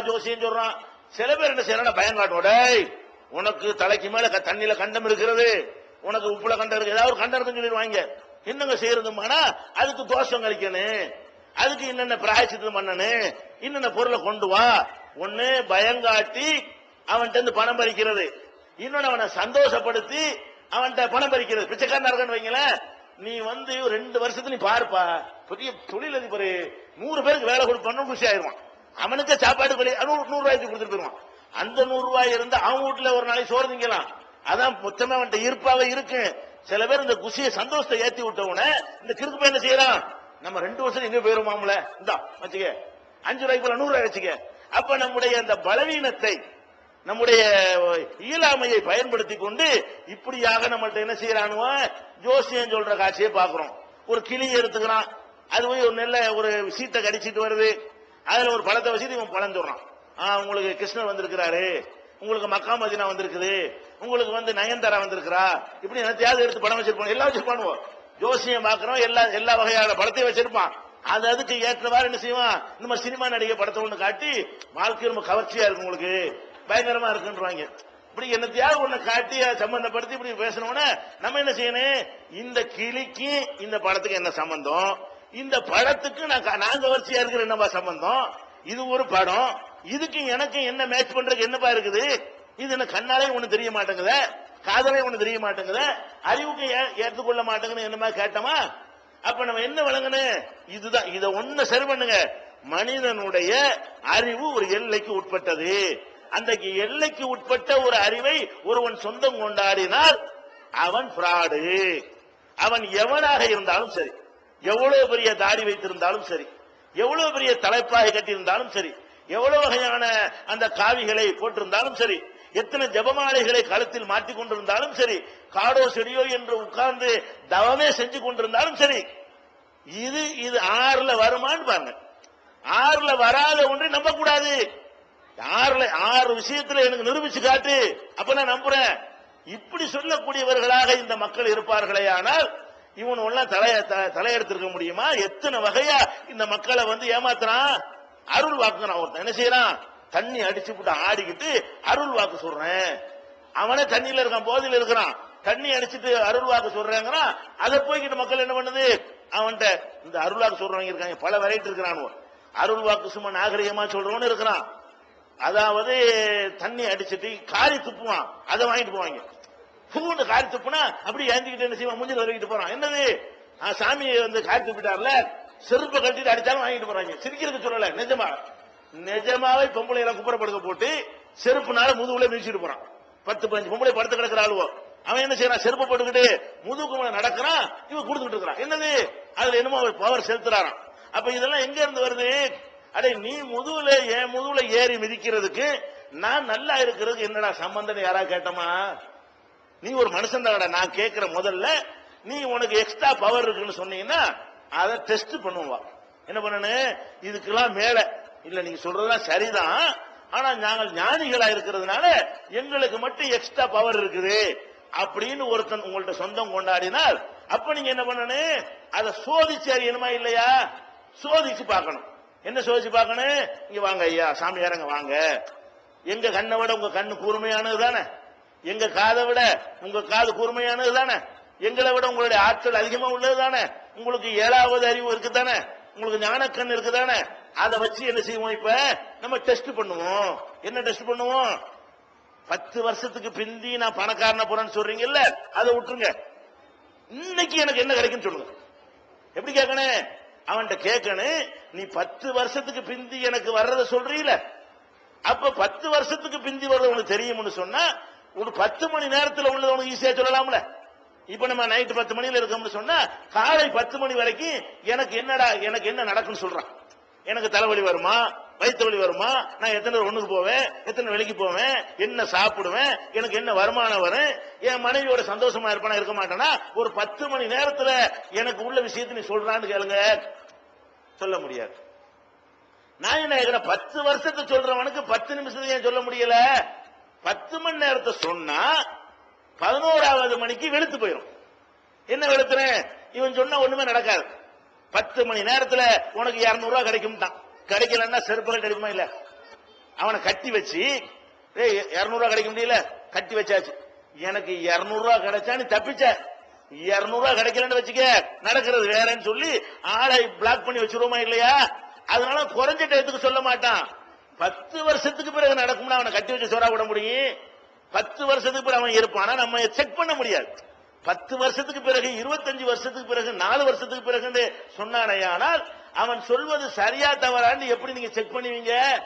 ஜோசியம் சொல்றான் சில பேர் என்ன செய்யறாங்க பயம் காட்டுவோட உனக்கு தலைக்கு மேல தண்ணியில கண்டம் இருக்கிறது. உனக்கு உப்புல கண்டம் இருக்கு. ஏதாவது ஒரு கண்டம் இருக்குன்னு சொல்லிடுவாங்க. என்னங்க செய்யறதுமானா அதுக்கு தோஷம் கழிக்கணும். அதுக்கு என்னென்ன பிராயச்சித்தம் பண்ணணும். என்னென்ன பொருளை கொண்டு வா. ஒண்ணு பயங்காட்டி அவன்கிட்ட இருந்து பணம் பறிக்கிறது. இன்னொன்னு அவனை சந்தோஷப்படுத்தி அவன்கிட்ட பணம் பறிக்கிறது. பிச்சைக்காரன் இருக்கன்னு வைங்களேன். நீ வந்து ரெண்டு வருஷத்துல நீ பாருப்பா. பெரிய தொழிலதிபர். நூறு பேருக்கு வேலை கொடுப்பான்னு குஷி ஆயிடுவான் அவனுக்கு சாப்பாடு நூறு ரூபாய்க்கு கொடுத்துட்டு போயிருவான் அந்த நூறு ரூபாய் இருந்தா அவன் வீட்டுல ஒரு நாளைக்கு சோறு திங்கலாம். அதான் மொத்தமா அவன்கிட்ட இருப்பாவே இருக்கு. சில பேர் இந்த குசிய சந்தோஷத்தை ஏத்தி விட்டவன இந்த கிறுக்கு பையன் என்ன செய்யறான்? நம்ம ரெண்டு வருஷம் எங்க போயிருமாம்ல இந்தா வச்சுக்க. அஞ்சு ரூபாய்க்கு நூறு ரூபாய் வச்சுக்க. அப்ப நம்முடைய அந்த பலவீனத்தை நம்முடைய இயலாமையை பயன்படுத்தி கொண்டு இப்படியாக நம்மள்ட்ட என்ன செய்யறானுவோ? ஜோசியம் சொல்ற காட்சியை பாக்குறோம் ஒரு கிளி எடுத்துக்கிறான். அது போய் ஒரு நல்ல ஒரு சீட்டை கடிச்சிட்டு வருது. அதுல ஒரு பழத்தை வச்சுட்டு இவன் பழம் சொல்றான் ஆ, உங்களுக்கு கிருஷ்ணர் வந்திருக்கிறாரு. உங்களுக்கு மக்கா மதினா வந்திருக்குது. உங்களுக்கு வந்து நயன்தாரா வந்திருக்கிறா. இப்படி என்னத்தையாவது எடுத்து படம் வச்சிருப்பான் எல்லாம் பண்ணுவோம். ஜோசியம் பாக்குறோம் எல்லா எல்லா வகையான படத்தையும் வச்சிருப்பான். அது அதுக்கு ஏற்றவாறு என்ன செய்வான்? நம்ம சினிமா நடிகை படத்தை ஒண்ணு காட்டி வாழ்க்கை ரொம்ப கவர்ச்சியா இருக்கு உங்களுக்கு. பயங்கரமா இருக்குன்றாங்க இப்படி என்னத்தையாவது ஒண்ணு காட்டி அதை சம்பந்தப்படுத்தி இப்படி பேசணும்னா நம்ம என்ன செய்யணும்? இந்த கிளிக்கு இந்த படத்துக்கு என்ன சம்பந்தம்? இந்த படத்துக்கு நான் வரிசையா இருக்கிற என்னப்பா சம்பந்தம்? இது ஒரு படம். இதுக்கு எனக்கு என்ன மேட்ச் பண்றதுக்கு என்னப்பா இருக்குது? இது என்ன கண்ணாலே ஒண்ணு தெரிய மாட்டேங்குத? காதலே ஒண்ணு தெரிய மாட்டேங்குத? அறிவுக்கு ஏ- ஏற்றுக்கொள்ள மாட்டேங்குது என்னமா கேட்டோமா? அப்ப நம்ம என்ன வழங்கணும் இதுதான். இதை ஒண்ணு சரி பண்ணுங்க. மனிதனுடைய அறிவு ஒரு எல்லைக்கு உட்பட்டது. அந்த எல்லைக்கு உட்பட்ட ஒரு அறிவை ஒருவன் சொந்தம் கொண்டாடினால் அவன் பிராடு அவன் எவனாக இருந்தாலும் சரி. எவ்வளவு பெரிய தாடி வைத்திருந்தாலும் சரி எவ்வளவு பெரிய தலைப்பாகை கட்டியிருந்தாலும் சரி எவ்வளவு வகையான அந்த காவிகளை போட்டிருந்தாலும் சரி எத்தனை ஜபமாலைகளை கழுத்தில் மாட்டிக் கொண்டிருந்தாலும் சரி காடோ செடியோ என்று உட்கார்ந்து தவமே செஞ்சு கொண்டிருந்தாலும் சரி இது இது ஆறுல வருமான்னு பாருங்க. ஆறுல வராத ஒன்றை நம்ப கூடாது ஆறுல ஆறு விஷயத்துல எனக்கு நிரூபிச்சு காட்டு அப்ப நான் நம்புறேன். இப்படி சொல்லக்கூடியவர்களாக இந்த மக்கள் இருப்பார்களே ஆனால் இவனு எல்லாம் தலைய தலையெடுத்திருக்க முடியுமா? எத்தனை வகையா இந்த மக்களை வந்து ஏமாத்துறான்? அருள் வாக்குறான் ஒருத்தன். என்ன செய்யறான்? தண்ணி அடிச்சு விட்டு ஆடிக்கிட்டு அருள் வாக்கு சொல்றேன். அவனே தண்ணியில இருக்கான் போதையில இருக்கிறான். தண்ணி அடிச்சிட்டு அருள் வாக்கு சொல்றேங்கிறான். அதை போய்கிட்டு மக்கள் என்ன பண்ணுது? அவன்கிட்ட இந்த அருள் வாக்கு சொல்றவங்க இருக்காங்க. பல வெரைட்டி இருக்கிறான் அருள் வாக்கு சும்மா நாகரிகமா சொல்றவனு இருக்கிறான். அதாவது தண்ணி அடிச்சிட்டு காரி துப்புவான். அதை வாங்கிட்டு போவாங்க. பூண்டு காரி துப்புனா அப்படி ஏந்திக்கிட்டு என்ன செய்வான்? முஞ்சில் வரைக்கிட்டு போறான். என்னது? சாமி வந்து காரி துப்பிட்டார்ல? செருப்பை கட்டிட்டு அடிச்சாலும் வாங்கிட்டு போறாங்க. சிரிக்கிறதுக்கு சொல்லல. நிஜமா. நிஜமாவே பொம்பளை எல்லாம் குப்புறப்படுக்க போட்டு செருப்புனால முதுகுல மிதிச்சிட்டு போறான். பத்து பதினஞ்சு பொம்பளை படுத்து கிடக்கிற ஆளுவோ. அவன் என்ன செய்யறான்? செருப்பு போட்டுக்கிட்டு முதுகுக்கு மேல நடக்கிறான். இவன் கொடுத்துட்டு இருக்கிறான். என்னது? அதுல என்னமோ அவர் பவர் செலுத்துறாராம். அப்ப இதெல்லாம் எங்க இருந்து வருது? அடே நீ முதுகுல என் முதுகுல ஏறி மிதிக்கிறதுக்கு நான் நல்லா இருக்கிறதுக்கு என்னடா சம்பந்தம் யாரா கேட்டமா? நீ ஒரு மனுஷன் நான் கேட்கிற முதல்ல நீ உனக்கு எக்ஸ்ட்ரா பவர் இருக்குன்னு சொன்னீங்கன்னா அதை டெஸ்ட் பண்ணுவா. என்ன பண்ணனு? இதுக்கெல்லாம் மேல. இல்ல நீங்க சொல்றதெல்லாம் சரிதான். ஆனா நாங்கள் ஞானிகளா இருக்கிறதுனால எங்களுக்கு மட்டும் எக்ஸ்ட்ரா பவர் இருக்குது அப்படின்னு ஒருத்தன் உங்கள்ட்ட சொந்தம் கொண்டாடினால் அப்ப நீங்க என்ன பண்ணணும் அதை சோதிச்சு அறியணுமா இல்லையா? சோதிச்சு பார்க்கணும். என்ன சோதிச்சு பார்க்கணும்? இங்க வாங்க ஐயா சாமியாரங்க வாங்க. எங்க கண்ணை விட உங்க கண்ணு கூர்மையானது தானே? எங்க காதை விட உங்க காது கூர்மையானது தானே? எங்களை விட உங்களுடைய ஆற்றல் அதிகமா உள்ளது தானே? உங்களுக்கு ஏழாவது அறிவு இருக்கு தானே? உங்களுக்கு ஞானக்கண் இருக்கு தானே? அதை வச்சு என்ன செய்வோம் இப்ப? நம்ம டெஸ்ட் பண்ணுவோம். என்ன டெஸ்ட் பண்ணுவோம்? பத்து வருஷத்துக்கு பிந்தி நான் பணக்காரன போறேன்னு சொல்றீங்கல்ல அதை விட்டுருங்க. இன்னைக்கு எனக்கு என்ன கிடைக்குன்னு சொல்லுங்க. எப்படி கேட்கணும்? அவன்கிட்ட கேட்கணும் நீ பத்து வருஷத்துக்கு பிந்தி எனக்கு வர்றத சொல்றீல அப்ப பத்து வருஷத்துக்கு பிந்தி வர்றது உனக்கு தெரியும்னு சொன்னா ஒரு பத்து மணி நேரத்தில் உள்ளது உனக்கு ஈஸியா சொல்லலாம்ல. இப்ப நம்ம நைட்டு பத்து மணியில இருக்கோம்னு சொன்னா காலை பத்து மணி வரைக்கும் எனக்கு என்னடா எனக்கு என்ன நடக்குன்னு சொல்றான். எனக்கு தலைவலி வருமா? வயிற்று வலி வருமா? நான் எத்தனை ஒண்ணுக்கு போவேன்? எத்தனை வேலைக்கு போவேன்? என்ன சாப்பிடுவேன்? எனக்கு என்ன வருமானம் வரும்? என் மனைவியோட சந்தோஷமா இருப்பானா இருக்க மாட்டேனா? ஒரு பத்து மணி நேரத்துல எனக்கு உள்ள விஷயத்தை நீ சொல்றான்னு கேளுங்க. சொல்ல முடியாது. நான் என்ன பத்து வருஷத்தை சொல்றவனுக்கு பத்து நிமிஷத்துக்கு ஏன் சொல்ல முடியல? பத்து மணி நேரத்தை சொன்னா பதினோராவது மணிக்கு வெளுத்து போயிடும் என்ன வெளுத்துறேன் இவன் சொன்னா ஒண்ணுமே நடக்காது. பத்து மணி நேரத்துல உனக்கு இருநூறு ரூபா கிடைக்கும் தான். கிடைக்கலன்னா செருப்புகள் கிடைக்குமா இல்ல? அவனை கட்டி வச்சு ஏய் இருநூறுவா கிடைக்க முடியல? கட்டி வச்சாச்சு. எனக்கு இருநூறுவா கிடைச்சா நீ தப்பிச்ச. இருநூறுவா கிடைக்கலன்னு வச்சுக்க நடக்கிறது வேறன்னு சொல்லி ஆளை பிளாக் பண்ணி வச்சிருவோமா இல்லையா? அதனால குறைஞ்ச டயத்துக்கு சொல்ல மாட்டான். பத்து வருஷத்துக்கு பிறகு நடக்கும்னா அவனை கட்டி வச்சு சோறா விட முடியும். பத்து வருஷத்துக்கு பிறகு அவன் இருப்பானா? நம்ம செக் பண்ண முடியாது. பத்து வருஷத்துக்கு பிறகு இருபத்தஞ்சு வருஷத்துக்கு பிறகு நாலு வருஷத்துக்கு பிறகு சொன்னானேயானால் அவன் சொல்வது சரியா தவறான்னு எப்படி நீங்க செக் பண்ணுவீங்க?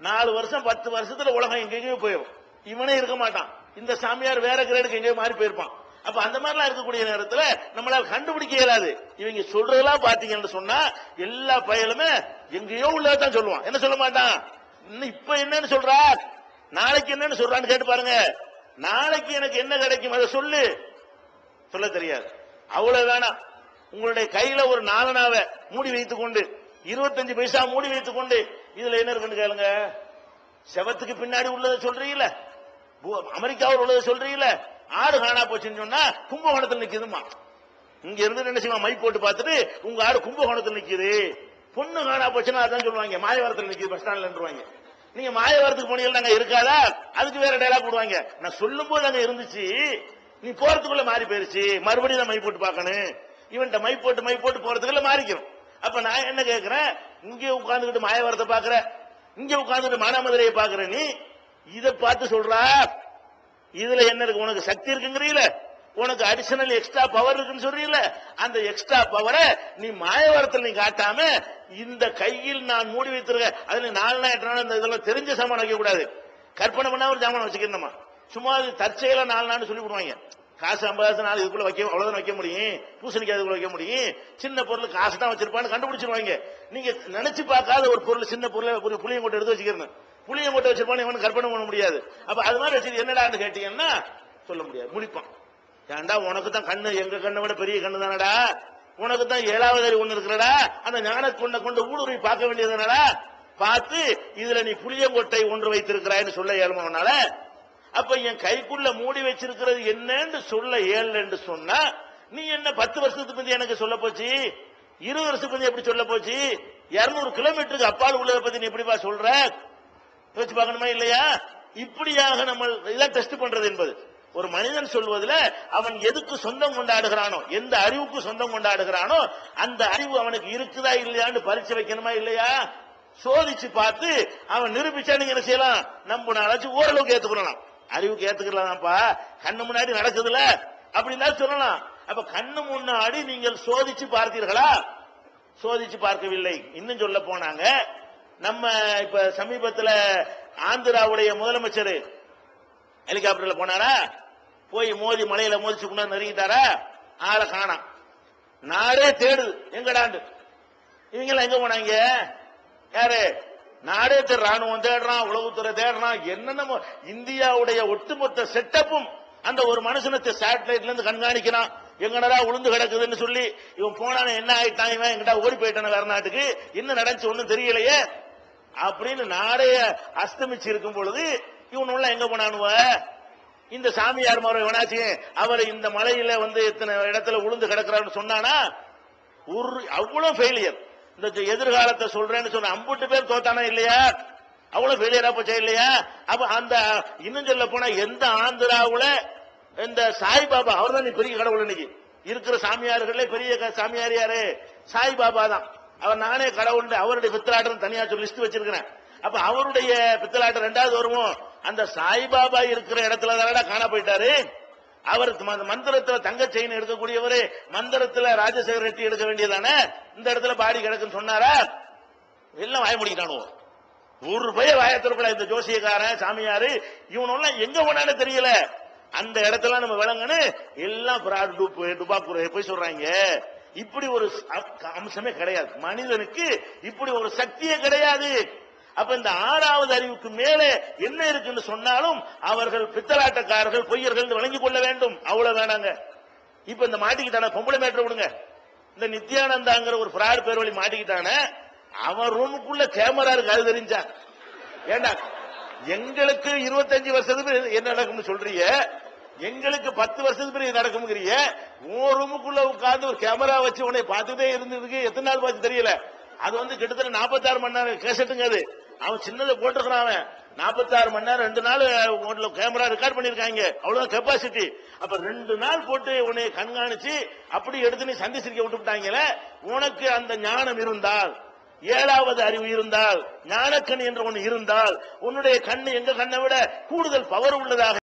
நாலு வருஷம் பத்து வருஷத்துல உலகம் எங்கெங்கயோ போயிடும். இவனே இருக்க மாட்டான். இந்த சாமியார் வேற கிரேடுக்கு எங்கேயோ மாறி போயிருப்பான். அப்ப அந்த மாதிரிலாம் இருக்கக்கூடிய நேரத்துல நம்மளால கண்டுபிடிக்க இயலாது. இவங்க சொல்றதெல்லாம் பாத்தீங்கன்னு சொன்னா எல்லா பயலுமே எங்கேயோ உள்ளதான் சொல்லுவான். என்ன சொல்ல மாட்டான்? இன்னும் இப்ப என்னன்னு சொல்றா நாளைக்கு என்னன்னு சொல்றான்னு கேட்டு பாருங்க. நாளைக்கு எனக்கு என்ன கிடைக்கும் அதை சொல்லு. சொல்ல தெரியாது. அவ்வளவு வேணாம். உங்களுடைய கையில ஒரு நாலனாவ மூடி வைத்துக் கொண்டு இருபத்தஞ்சு பைசா மூடி வைத்துக் கொண்டு இதுல என்ன இருக்குன்னு கேளுங்க. செவத்துக்கு பின்னாடி உள்ளதை சொல்றீங்கள? அமெரிக்காவில் உள்ளதை சொல்றீங்கள? ஆடு காணா போச்சுன்னு சொன்னா கும்பகோணத்தில் நிக்குதுமா இங்க இருந்து என்ன செய்வான்? மை போட்டு பார்த்துட்டு உங்க ஆடு கும்பகோணத்தில் நிக்குது. பொண்ணு காணா போச்சுன்னா அதான் சொல்லுவாங்க. மாயவரத்தில் நிக்குது பஸ் ஸ்டாண்ட்லன்றுவாங்க நீங்க மாயவரத்துக்கு போனீங்கன்னா அங்க இருக்காதா? அதுக்கு வேற டைலாக் போடுவாங்க. நான் சொல்லும் போது அங்க இருந்துச்சு. நீ போறதுக்குள்ள மாறி போயிருச்சு. மறுபடியும் நான் மை போட்டு பார்க்கணும். இவன்ட்ட மை போட்டு மை போட்டு போறதுக்குள்ள மாறிக்கிறோம். அப்ப நான் என்ன கேட்கிறேன் இங்க உட்காந்துக்கிட்டு மாயவரத்தை பாக்குற இங்க உட்காந்துட்டு மானாமதுரையை பாக்குற நீ இத பார்த்து சொல்றா. இதுல என்ன இருக்கு? உனக்கு சக்தி இருக்குங்கிறீங்களே உனக்கு அடிஷனல் எக்ஸ்ட்ரா பவர் இருக்குன்னு சொல்றீல அந்த எக்ஸ்ட்ரா பவரை நீ மாயவரத்தில் நீ காட்டாம இந்த கையில் நான் மூடி வைத்திருக்க அதுல நாலு நாள் எட்டு நாள் இந்த இதெல்லாம் தெரிஞ்ச சாமான் வைக்க கூடாது. கற்பனை பண்ணா ஒரு சாமான் வச்சுக்கணுமா சும்மா அது தற்செயல நாலு நாள் சொல்லி விடுவாங்க. காசு ஐம்பதாயிரத்து நாள் இதுக்குள்ள வைக்க அவ்வளவுதான் வைக்க முடியும். பூசணிக்காய் இதுக்குள்ள வைக்க முடியும். சின்ன பொருள் காசு தான் வச்சிருப்பான்னு கண்டுபிடிச்சிருவாங்க. நீங்க நினைச்சு பார்க்காத ஒரு பொருள் சின்ன பொருள் ஒரு புளியம் கொட்டை எடுத்து வச்சுக்கிறேன் புளியம் கொட்டை வச்சிருப்பான்னு இவனுக்கு கற்பனை பண்ண முடியாது. அப்ப அது மாதிரி வச்சு என்னடான்னு கேட்டீங்கன்னா சொல்ல முடியாது. முடிப்பான் ஏன்டா உனக்கு தான் கண்ணு எங்க கண்ணை விட பெரிய கண்ணு தானடா? உனக்கு தான் ஏழாவது அறிவு ஒண்ணு இருக்கிறடா? அந்த ஞான கொண்ட கொண்டு ஊடுருவி பார்க்க வேண்டியதுனடா பார்த்து இதுல நீ புளியங்கொட்டை ஒன்று வைத்திருக்கிறாய்னு சொல்ல இயலுமானால அப்ப என் கைக்குள்ள மூடி வச்சிருக்கிறது என்னன்னு சொல்ல இயலன்னு சொன்னா நீ என்ன பத்து வருஷத்துக்கு முந்தைய எனக்கு சொல்ல போச்சு? இருபது வருஷத்துக்கு முந்தைய எப்படி சொல்ல போச்சு? இருநூறு கிலோமீட்டருக்கு அப்பால் உள்ளதை பத்தி நீ எப்படிப்பா சொல்ற? யோசிச்சு பார்க்கணுமா இல்லையா? இப்படியாக நம்ம இதான் டெஸ்ட் பண்றது என்பது. ஒரு மனிதன் சொல்வதில் அவன் எதுக்கு சொந்தம் கொண்டாடுகிறானோ எந்த அறிவுக்கு சொந்தம் கொண்டாடுகிறானோ அந்த அறிவு அவனுக்கு இருக்குதா இல்லையான்னு பரீட்சை வைக்கணுமா இல்லையா? சோதிச்சு பார்த்து அவன் நிரூபிச்சா நீங்க என்ன செய்யலாம்? நம்பினாலாச்சும் ஓரளவுக்கு ஏத்துக்கலாம் அறிவுக்கு ஏத்துக்கலாம்ப்பா கண்ணு முன்னாடி நடக்குதுல? அப்படின்னா சொல்லலாம். அப்ப கண்ணு முன்னாடி நீங்கள் சோதிச்சு பார்த்தீர்களா? சோதிச்சு பார்க்கவில்லை. இன்னும் சொல்ல போனாங்க. நம்ம இப்ப சமீபத்துல ஆந்திராவுடைய முதலமைச்சர் ஹெலிகாப்டர்ல போனாரா? போய் மோதி மலையில மோதிச்சு கொண்டாந்து நெருங்கிட்டாரா? ஆளை காணாம். நாடே தேடுது. எங்கடாண்டு? இவங்கெல்லாம் எங்க போனாங்க? யாரு? நாடே தேடு ராணுவம் தேடுறான் உளவுத்துறை தேடுறான். என்னென்ன இந்தியாவுடைய ஒட்டுமொத்த செட்டப்பும் அந்த ஒரு மனுஷனத்தை சேட்டலைட்ல இருந்து கண்காணிக்கிறான். எங்கடா உளுந்து கிடக்குதுன்னு சொல்லி இவன் போனான என்ன ஆயிட்டான் இவன்? எங்கடா ஓடி போயிட்டான வேற நாட்டுக்கு? என்ன நடந்துச்சு ஒன்னும் தெரியலையே? அப்படின்னு நாடைய அஸ்தமிச்சு இருக்கும் பொழுது இவன் எங்க போனானுவ? இந்த சாமியார் மரம் இவனாச்சு அவர் இந்த மலையில வந்து இத்தனை இடத்துல உளுந்து கிடக்கிறான்னு சொன்னானா? ஒரு அவ்வளவு ஃபெயிலியர் இந்த எதிர்காலத்தை சொல்றேன்னு சொன்ன அம்புட்டு பேர் தோத்தானா இல்லையா? அவ்வளவு ஃபெயிலியரா போச்சா இல்லையா? அப்ப அந்த இன்னும் சொல்ல போனா எந்த ஆந்திராவுல இந்த சாய்பாபா அவர் தான் நீ பெரிய கடவுள் இன்னைக்கு. இருக்கிற சாமியார்களே பெரிய க- சாமியார் யாரு? சாய்பாபா தான். அவர் நானே கடவுள் அவருடைய பித்தலாட்டம் தனியா சொல்லி லிஸ்ட் வச்சிருக்கிறேன். அப்ப அவருடைய பித்தலாட்டம் ரெண்டாவது வருவோம். அந்த சாய்பாபா இருக்கிற இடத்துல தானடா காண போயிட்டாரு? அவர் ம- மந்திரத்துல தங்க செயின் எடுக்கக்கூடியவரு மந்திரத்துல ராஜசேகர ரெட்டி எடுக்க வேண்டியதானே? இந்த இடத்துல பாடி கிடக்குன்னு சொன்னாரா? எல்லாம் வாய முடிக்கிறானுவோ ஒரு ரூபாய வாயத்திற்குள்ள இந்த ஜோசியக்காரன் சாமியாரு இவனெல்லாம் எங்க போனான்னு தெரியல. அந்த இடத்துல நம்ம விளங்கன்னு எல்லாம் பிராட் டூப் டுபாக்கூர் போய் சொல்றாங்க. இப்படி ஒரு அம்சமே கிடையாது. மனிதனுக்கு இப்படி ஒரு சக்தியே கிடையாது. அப்ப இந்த ஆறாவது அறிவுக்கு மேலே என்ன இருக்குன்னு சொன்னாலும் அவர்கள் பித்தலாட்டக்காரர்கள் பொய்யர்கள் வழங்கிக் கொள்ள வேண்டும். அவ்வளவு வேணாங்க. இப்ப இந்த மாட்டிக்கிட்டான பொம்பளை மேட்டர் விடுங்க. இந்த நித்யானந்தாங்கிற ஒரு பிராட் பேர் வழி மாட்டிக்கிட்டான அவன் ரூமுக்குள்ள கேமரா இருக்கு அது தெரிஞ்சா. ஏண்டா எங்களுக்கு இருபத்தஞ்சு வருஷத்துக்கு என்ன நடக்கும்னு சொல்றீங்க? எங்களுக்கு பத்து வருஷத்துக்கு பிறகு நடக்கும்ங்கிறீங்க? உன் ரூமுக்குள்ள உட்கார்ந்து ஒரு கேமரா வச்சு உன்னை பார்த்துட்டே இருந்ததுக்கு எத்தனை நாள் பார்த்து தெரியல? அது வந்து கிட்டத்தட்ட நாற்பத்தாறு மணி நேரம் கேசட்டுங்க அது. அவன் சின்னதை போட்டுக்கிறான் அவன். நாற்பத்தாறு மணி நேரம் ரெண்டு நாள் கேமரா ரெக்கார்ட் பண்ணிருக்காங்க அவ்வளவுதான் கெப்பாசிட்டி அப்ப ரெண்டு நாள் போட்டு உன்னை கண்காணிச்சு அப்படி எடுத்து நீ சந்திச்சிருக்க விட்டுவிட்டாங்களே உனக்கு அந்த ஞானம் இருந்தால் ஏழாவது அறிவு இருந்தால் ஞானக்கண் என்று ஒன்று இருந்தால் உன்னுடைய கண்ணு எங்க கண்ணை விட கூடுதல் பவர் உள்ளதாக